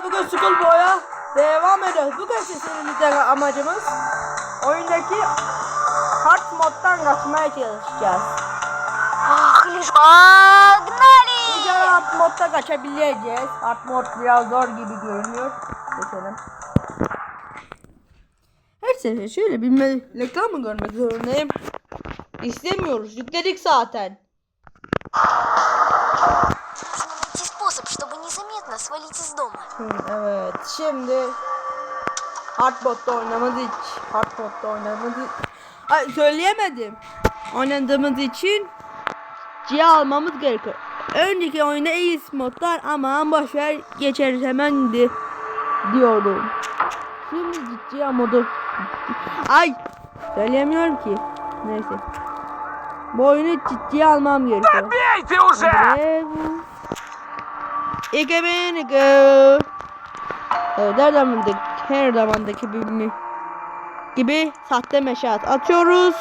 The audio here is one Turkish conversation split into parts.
Arkadaşlar bugün Skull Boy'a devam ediyoruz. Bugün kesinlikle amacımız oyundaki hard moddan kaçmaya çalışacağız. Magnali! Bugün hard modda kaçabileceğiz. Hard mod biraz zor gibi görünüyor. Geçelim. Her sefer şöyle bir reklam mı görmek zorundayım? İstemiyoruz. Yükledik zaten asfaltsiz dolma. Evet şimdi Hardbot'ta oynamadık. Hardbot'ta oynamadık. Ay söyleyemedim. Oynadığımız için C almamız gerekiyor. Önceki oyunda iyi modlar ama boşver geçeriz hemen di diyorum. Şimdi ciddi modu. Ay söyleyemiyorum ki. Neyse. Bu oyunu ciddiye almam gerekiyor. Evet. уже! İki bin iki. Evet, her zamandaki, her zamandaki gibi, gibi sahte meşat atıyoruz.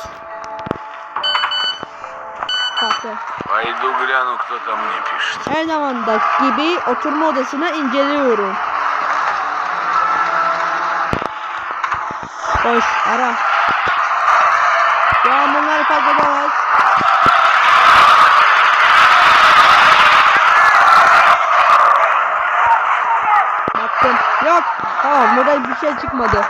Sahte. Пойду гляну, кто там мне пишет. Her zamandaki gibi oturma odasını inceliyorum. Boş, ara. Şu an bunları Tamam burada bir şey çıkmadı.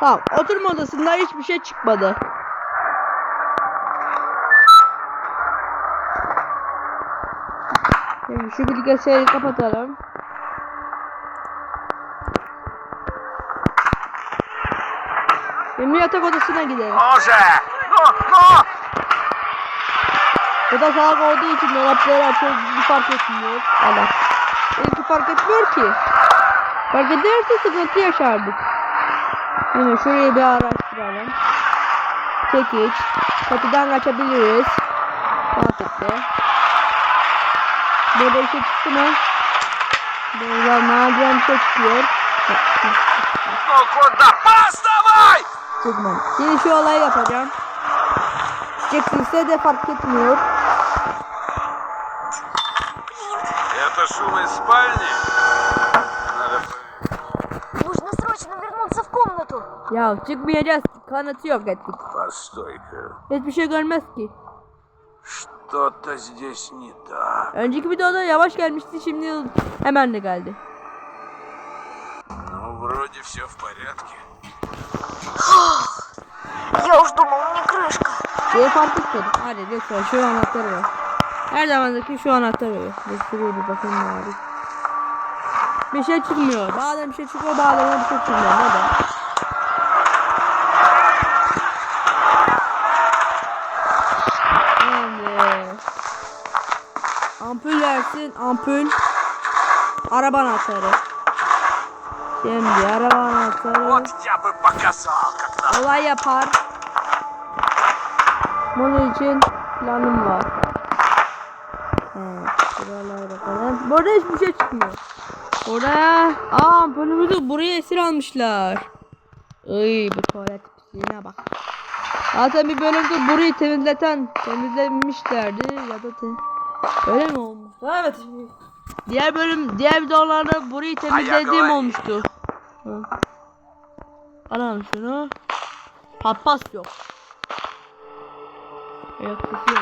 Tamam oturma odasında hiçbir şey çıkmadı. Şimdi şu bilgisayarı kapatalım. Şimdi yatak odasına gidelim. Oje! No, no! Bu da salak olduğu için dolapları açıyoruz. Bir fark etmiyor. Allah fark etmiyor ki. Fark ederse sıkıntı yaşardık. Hemen şurayı bir araştıralım. Çekiç. Kapıdan kaçabiliriz. Mantıklı. Böyle bir şey çıktı mı? Böyle maden bir şey çıkıyor. Çıkmam. Şimdi şu olayı yapacağım. Çekilse de fark etmiyor. Это шум из спальни? Надо... Нужно срочно вернуться в комнату. Ya çıkmayacağız. Kanıtı yok ettik. Постой-ка. Hiçbir şey görmez ki. Что-то здесь не так. Önceki videoda yavaş gelmişti şimdi hemen de geldi. Ну, вроде все в порядке. Я уж думал, не крышка. Şeyi fark etmedim. Hadi lütfen şu anahtarı ver. Her zamandaki şu anahtar öyle. Şuraya bir bakın bari. Bir şey çıkmıyor. Bazen bir şey çıkıyor bazen bir şey çıkmıyor. Neden? Ampul versin ampul. Araba anahtarı. Şimdi araba anahtarı. Olay yapar. Bunun için planım var. Bakalım. Burada hiçbir şey çıkmıyor. Oraya, aa ampulümüzü buraya esir almışlar. Iy bu tuvalet pisliğine bak. Zaten bir bölümde burayı temizleten temizlemişlerdi ya da te öyle mi olmuş? Evet. Diğer bölüm diğer videolarda burayı temizlediğim olmuştu. Hı. Alalım şunu. Patpas yok. Yok yok.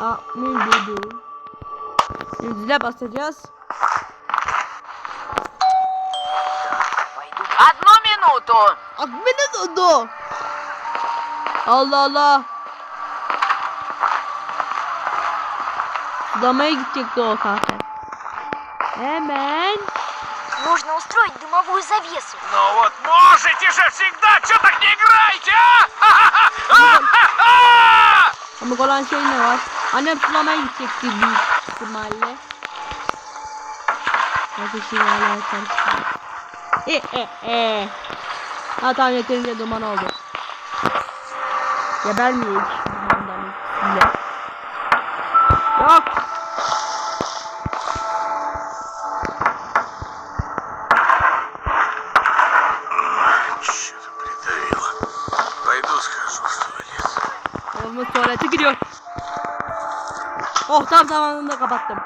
Aa, ne dedi? Zile basacağız. Одну минуту. Akbeni durdu. Allah Allah. Sulamaya gidecekti o zaten. Hemen. Нужно устроить дымовую завесу. Ну вот можете же всегда, что так не играете, а? А-ха-ха-ха! Komik olan şey ne var? Annem sulamaya gidecekti büyük ihtimalle. Şimdi hala karıştırdım. E e e. Ha tamam yeterince duman oldu. Geber miyiz? Dumandan üstünde. Oh tam zamanında kapattım.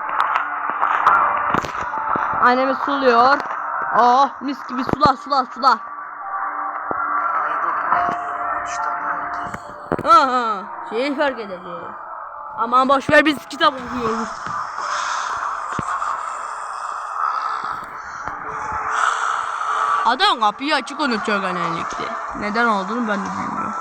Annemi suluyor. Oh mis gibi sula sula sula. Aha, şey fark edecek. Aman boş ver biz kitap okuyoruz. Adam kapıyı açık unutuyor genellikle. Neden olduğunu ben de bilmiyorum.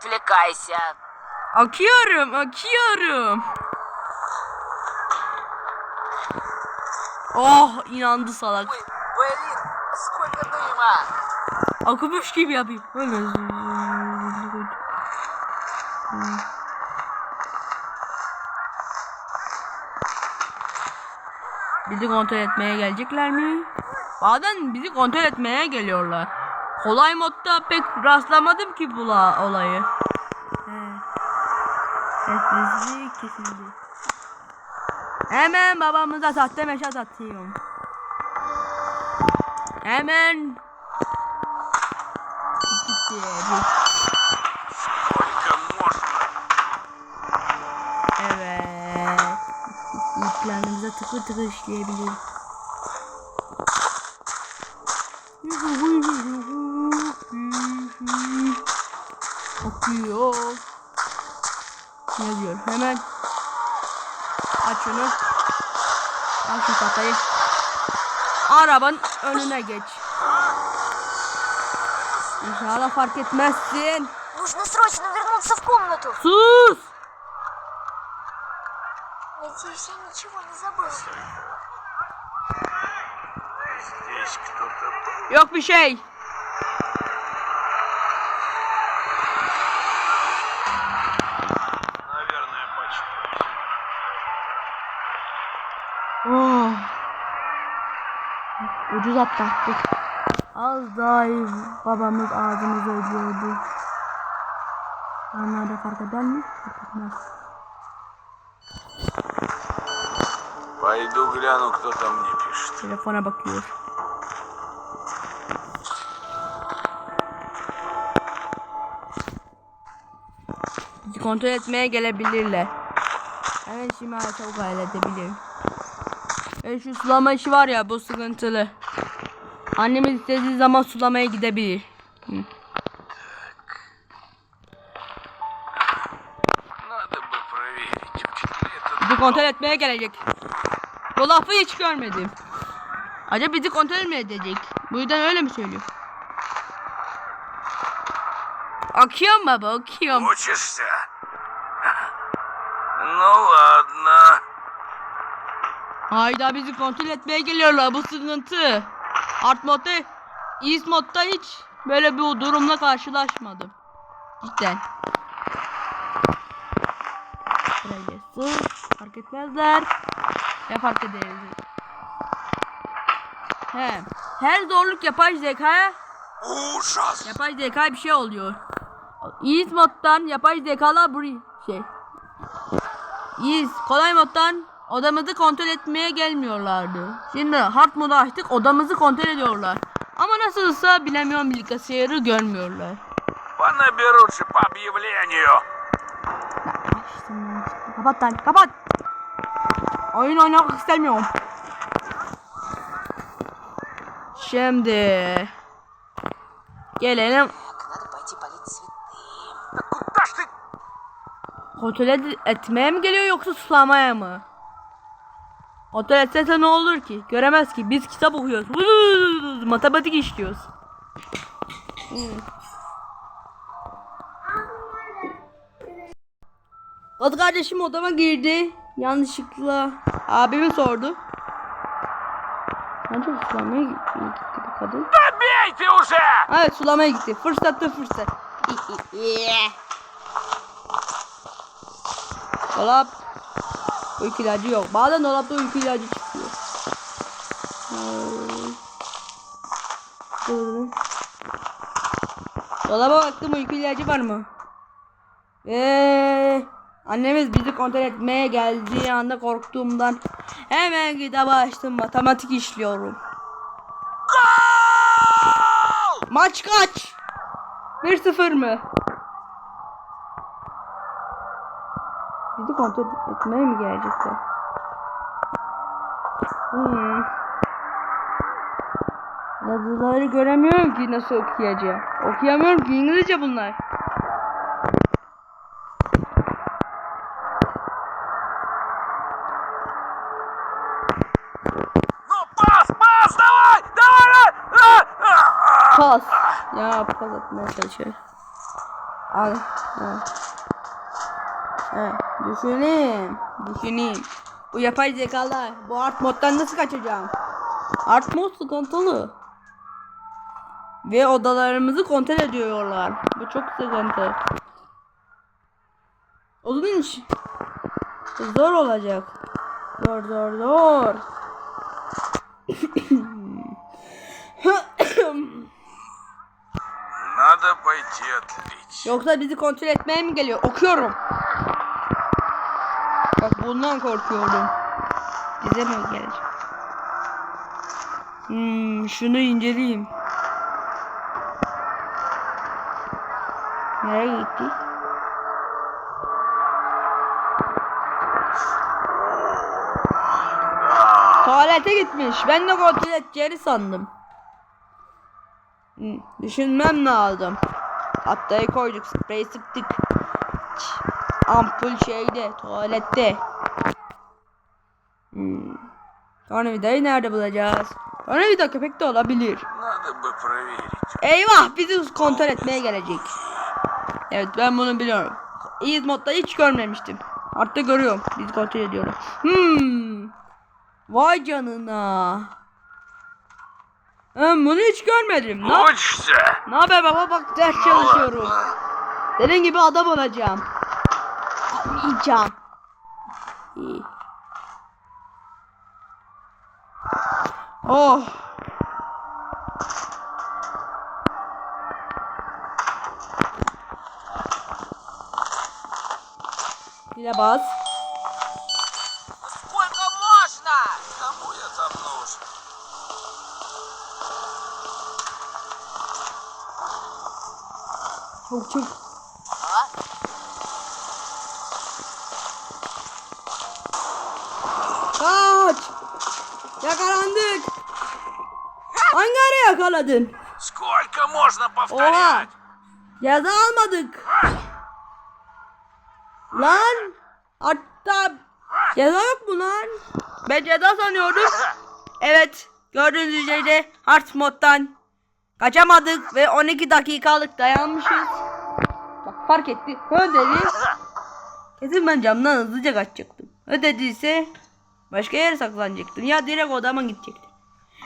tatile Kaysya. Akıyorum, akıyorum. Oh, inandı salak. Akımış gibi yapayım. Öyle. Bizi kontrol etmeye gelecekler mi? Bazen bizi kontrol etmeye geliyorlar. Kolay modda pek rastlamadım ki bu olayı. Sessizlik kesildi. Hemen babamıza sahte meşat atıyorum. Hemen. Gitti. Evet. Planımıza tıkır tıkır işleyebiliriz. Akıyor. Ne diyor? Hemen aç şunu. Al şu tahtayı. Arabanın önüne geç. İnşallah fark etmezsin. Нужно срочно вернуться в комнату. Sus! Надеюсь, я ничего не забыл. Здесь кто-то был. Yok bir şey. Ucuz atlattık. Az daha iyi babamız ağzımıza ödüyordu. Onlar da fark eder mi? Fark etmez. Пойду гляну, кто там мне пишет. Telefona bakıyor. Bizi kontrol etmeye gelebilirler. Hemen şimdi çabuk halledebilirim. E şu sulama işi var ya bu sıkıntılı. Annemiz istediği zaman sulamaya gidebilir. Bizi kontrol etmeye gelecek. Bu lafı hiç görmedim. Acaba bizi kontrol mü edecek? Bu yüzden öyle mi söylüyor? Okuyorum baba okuyorum. Uç işte. ne oldu Hayda bizi kontrol etmeye geliyorlar bu sızıntı. Art modda, East modda hiç böyle bir durumla karşılaşmadım. Cidden. Buraya gelsin. Fark etmezler. Ne fark ederiz? He. Her zorluk yapay zekaya Uşas. Yapay zeka bir şey oluyor. Ease moddan yapay zekalar buraya şey. Ease kolay moddan odamızı kontrol etmeye gelmiyorlardı. Şimdi hard modu açtık odamızı kontrol ediyorlar. Ama nasılsa bilemiyorum bilgisayarı görmüyorlar. Понаберут же по объявлению. Açtım ben. Kapat lan kapat. Oyun oynamak istemiyorum. Şimdi gelelim Надо пойти полить цветы. Да куда ж ты? Kontrol ed- etmeye mi geliyor yoksa sulamaya mı? Motor etsese ne olur ki? Göremez ki. Biz kitap okuyoruz. Vuz, matematik işliyoruz. Hmm. Batı kardeşim odama girdi. Yanlışlıkla abimi sordu. Bence sulamaya gitti bu kadın. Evet sulamaya gitti. Fırsattı fırsat. Dolap Uyku ilacı yok. Bazen dolapta uyku ilacı çıkıyor. Dolaba baktım uyku ilacı var mı? Eee annemiz bizi kontrol etmeye geldiği anda korktuğumdan hemen kitabı açtım matematik işliyorum. Maç kaç? 1-0 mı? Bizi kontrol etmeye mi gelecekler? Hmm. Yazıları göremiyorum ki nasıl okuyacağım. Okuyamıyorum ki İngilizce bunlar. Pas. Ya pas atmaya çalışıyor. Al. Evet. Evet. düşüneyim. Düşüneyim. Bu yapay zekalar. Bu art moddan nasıl kaçacağım? Art mod sıkıntılı. Ve odalarımızı kontrol ediyorlar. Bu çok sıkıntı. Onun için zor olacak. Zor zor zor. Надо пойти отлить. Yoksa bizi kontrol etmeye mi geliyor? Okuyorum. Bak bundan korkuyorum. Bize mi gelecek? Hmm, şunu inceleyeyim. Nereye gitti? Tuvalete gitmiş. Ben de kontrol edeceğini sandım. Hmm, düşünmem lazım. Hattayı koyduk. Sprey sıktık. Ç, ampul şeyde tuvalette. Hmm. Tornavidayı nerede bulacağız? Tornavida köpek de olabilir. Eyvah bizi kontrol etmeye gelecek. Evet ben bunu biliyorum. Ease modda hiç görmemiştim. Artık görüyorum. Bizi kontrol ediyorum. Hmm. Vay canına. Ben bunu hiç görmedim. Ne, ne haber baba bak ders çalışıyorum. Dediğin gibi adam olacağım. Olmayacağım. İyi. Oh. Yine bas. Сколько можно? Кому я там нужен? Çok çok. Kaç. Yakalandık. Hangi ara yakaladın? Сколько можно Oha. повторять? Ceza almadık. Lan. Hatta ceza yok mu lan? Ben ceza sanıyordum. Evet. Gördüğünüz üzere hard moddan kaçamadık ve 12 dakikalık dayanmışız. Bak fark etti. Ödedi. Kesin ben camdan hızlıca kaçacaktım. Ödediyse başka yere saklanacaktım. Ya direkt odama gidecektim.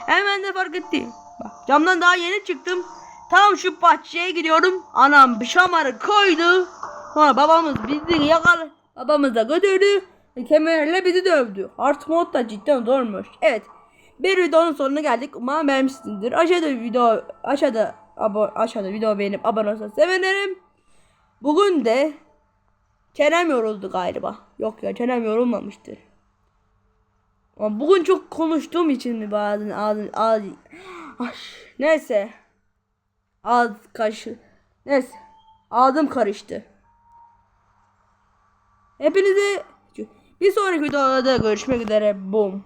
Hemen de fark etti. Bak camdan daha yeni çıktım. Tam şu bahçeye gidiyorum. Anam bir şamarı koydu. Sonra babamız bizi yakaladı. Babamız da götürdü. Kemerle bizi dövdü. Art mod da cidden zormuş. Evet. Bir videonun sonuna geldik. Umarım beğenmişsinizdir. Aşağıda video aşağıda abo, aşağıda video beğenip abone olursanız sevinirim. Bugün de çenem yoruldu galiba. Yok ya çenem yorulmamıştır. Ama bugün çok konuştuğum için mi bazen ağzım ağz neyse. Ağız kaşı. Neyse. Ağzım karıştı. Hepinize bir sonraki videoda görüşmek üzere. Boom.